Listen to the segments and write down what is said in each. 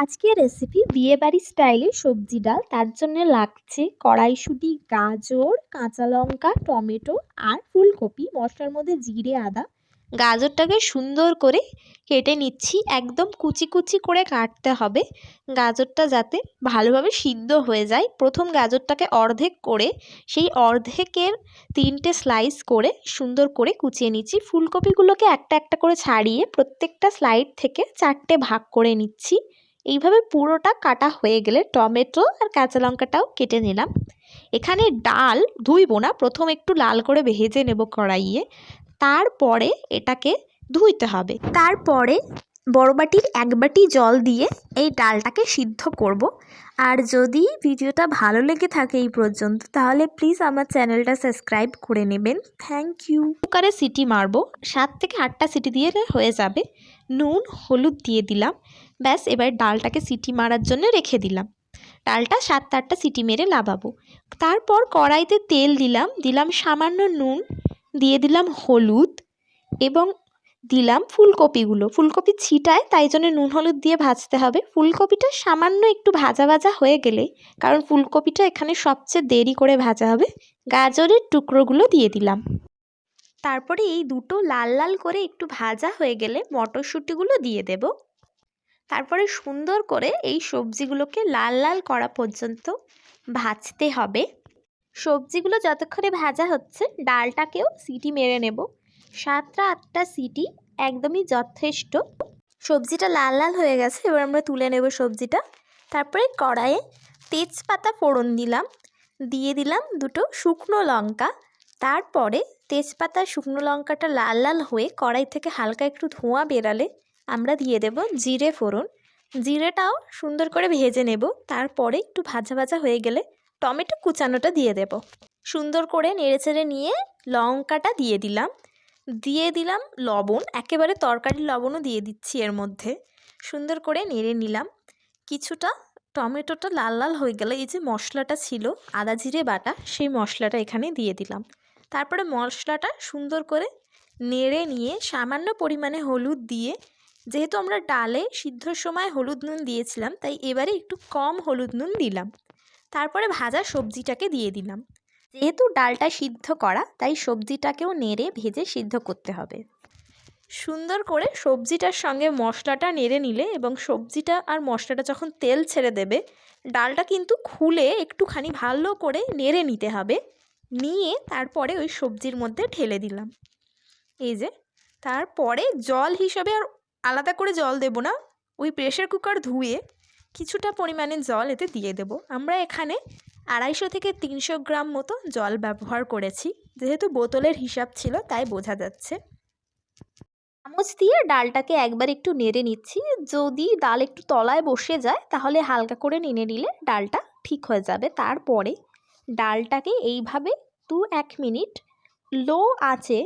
আজকের রেসিপি বিয়েবাড়ি স্টাইলে সবজি ডাল। তার জন্য লাগছে কড়াইশুঁটি, গাজর, কাঁচা লঙ্কা, টমেটো আর ফুলকপি। মশলার মধ্যে জিরে, আদা। গাজরটাকে সুন্দর করে কেটে নিচ্ছি। একদম কুচি কুচি করে কাটতে হবে। গাজরটা যাতে ভালোভাবে সিদ্ধ হয়ে যায়। প্রথম গাজরটাকে অর্ধেক করে সেই অর্ধেকের তিনটে স্লাইস করে সুন্দর করে কুচিয়ে নিচ্ছি। ফুলকপিগুলোকে একটা একটা করে ছাড়িয়ে প্রত্যেকটা স্লাইড থেকে চারটে ভাগ করে নিচ্ছি। এইভাবে পুরোটা কাটা হয়ে গেলে টমেটো আর কাঁচা লঙ্কাটাও কেটে নিলাম। এখানে ডাল ধুইব না, প্রথম একটু লাল করে ভেজে নেব কড়াইয়ে। তারপরে এটাকে ধুইতে হবে। তারপরে বড় বাটির এক বাটি জল দিয়ে এই ডালটাকে সিদ্ধ করব। আর যদি ভিডিওটা ভালো লেগে থাকে এই পর্যন্ত, তাহলে প্লিজ আমার চ্যানেলটা সাবস্ক্রাইব করে নেবেন। Thank you. কুকারে সিটি মারবো, সাত থেকে আটটা সিটি দিয়ে হয়ে যাবে। নুন, হলুদ দিয়ে দিলাম। ব্যাস, এবার ডালটাকে সিটি মারার জন্য রেখে দিলাম। ডালটা সাত আটটা সিটি মেরে লাভাবো। তারপর কড়াইতে তেল দিলাম। দিলাম সামান্য নুন, দিয়ে দিলাম হলুদ এবং দিলাম ফুলকপিগুলো। ফুলকপি ছিটায়, তাই জন্য নুন, হলুদ দিয়ে ভাজতে হবে। ফুলকপিটা সামান্য একটু ভাজা ভাজা হয়ে গেলে, কারণ ফুলকপিটা এখানে সবচেয়ে দেরি করে ভাজা হবে, গাজরের টুকরোগুলো দিয়ে দিলাম। তারপরে এই দুটো লাল লাল করে একটু ভাজা হয়ে গেলে মটরশুঁটিগুলো দিয়ে দেব। তারপরে সুন্দর করে এই সবজিগুলোকে লাল লাল করা পর্যন্ত ভাজতে হবে। সবজিগুলো যতক্ষণে ভাজা হচ্ছে ডালটাকেও সিটি মেরে নেব। সাতটা আটটা সিটি একদমই যথেষ্ট। সবজিটা লাল লাল হয়ে গেছে, এবার আমরা তুলে নেব সবজিটা। তারপরে কড়াইয়ে তেজপাতা ফোড়ন দিলাম। দিয়ে দিলাম দুটো শুকনো লঙ্কা। তারপরে তেজপাতা, শুকনো লঙ্কাটা লাল লাল হয়ে কড়াই থেকে হালকা একটু ধোঁয়া বেরালে আমরা দিয়ে দেব জিরে ফোড়ন। জিরেটাও সুন্দর করে ভেজে নেব। তারপরে একটু ভাজা ভাজা হয়ে গেলে টমেটো কুচানোটা দিয়ে দেব। সুন্দর করে নেড়েচেড়ে নিয়ে লঙ্কাটা দিয়ে দিলাম। দিয়ে দিলাম লবণ, একেবারে তরকারির লবণও দিয়ে দিচ্ছি এর মধ্যে। সুন্দর করে নেড়ে নিলাম। কিছুটা টমেটোটা লাল লাল হয়ে গেলে এই যে মশলাটা ছিল, আদা জিরে বাটা, সেই মশলাটা এখানে দিয়ে দিলাম। তারপরে মশলাটা সুন্দর করে নেড়ে নিয়ে সামান্য পরিমাণে হলুদ দিয়ে, যেহেতু আমরা ডালে সিদ্ধর সময় হলুদ নুন দিয়েছিলাম, তাই এবারে একটু কম হলুদ নুন দিলাম। তারপরে ভাজা সবজিটাকে দিয়ে দিলাম। যেহেতু ডালটা সিদ্ধ করা, তাই সবজিটাকেও নেড়ে ভেজে সিদ্ধ করতে হবে। সুন্দর করে সবজিটার সঙ্গে মশলাটা নেড়ে নিলে এবং সবজিটা আর মশলাটা যখন তেল ছেড়ে দেবে, ডালটা কিন্তু খুলে একটুখানি ভালো করে নেড়ে নিতে হবে। নিয়ে তারপরে ওই সবজির মধ্যে ঢেলে দিলাম। এই যে, তারপরে জল হিসাবে আর আলাদা করে জল দেব না। ওই প্রেশার কুকার ধুয়ে কিছুটা পরিমাণে জল এতে দিয়ে দেব। আমরা এখানে আড়াইশো থেকে তিনশো গ্রাম মতো জল ব্যবহার করেছি। যেহেতু বোতলের হিসাব ছিল, তাই বোঝা যাচ্ছে। চামচ দিয়ে ডালটাকে একবার একটু নেড়ে নিচ্ছি। যদি ডাল একটু তলায় বসে যায়, তাহলে হালকা করে নেড়ে নিলে ডালটা ঠিক হয়ে যাবে। তারপরে ডালটাকে এইভাবে দু এক মিনিট লো আছে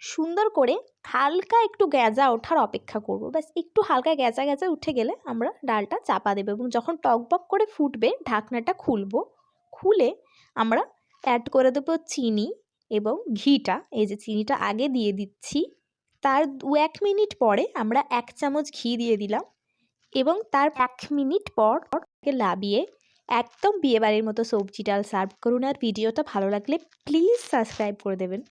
সুন্দর করে হালকা একটু গ্যাজা ওঠার অপেক্ষা করব। ব্যাস, একটু হালকা গ্যাজা গ্যাজা উঠে গেলে আমরা ডালটা চাপা দেবো এবং যখন টকবক করে ফুটবে, ঢাকনাটা খুলবো, খুলে আমরা অ্যাড করে দেবো চিনি এবং ঘিটা। এই যে চিনিটা আগে দিয়ে দিচ্ছি। তার দু এক মিনিট পরে আমরা এক চামচ ঘি দিয়ে দিলাম এবং তার এক মিনিট পর লাবিয়ে একদম বিয়েবাড়ির মতো সবজি ডাল সার্ভ করুন আর ভিডিওটা ভালো লাগলে প্লিজ সাবস্ক্রাইব করে দেবেন।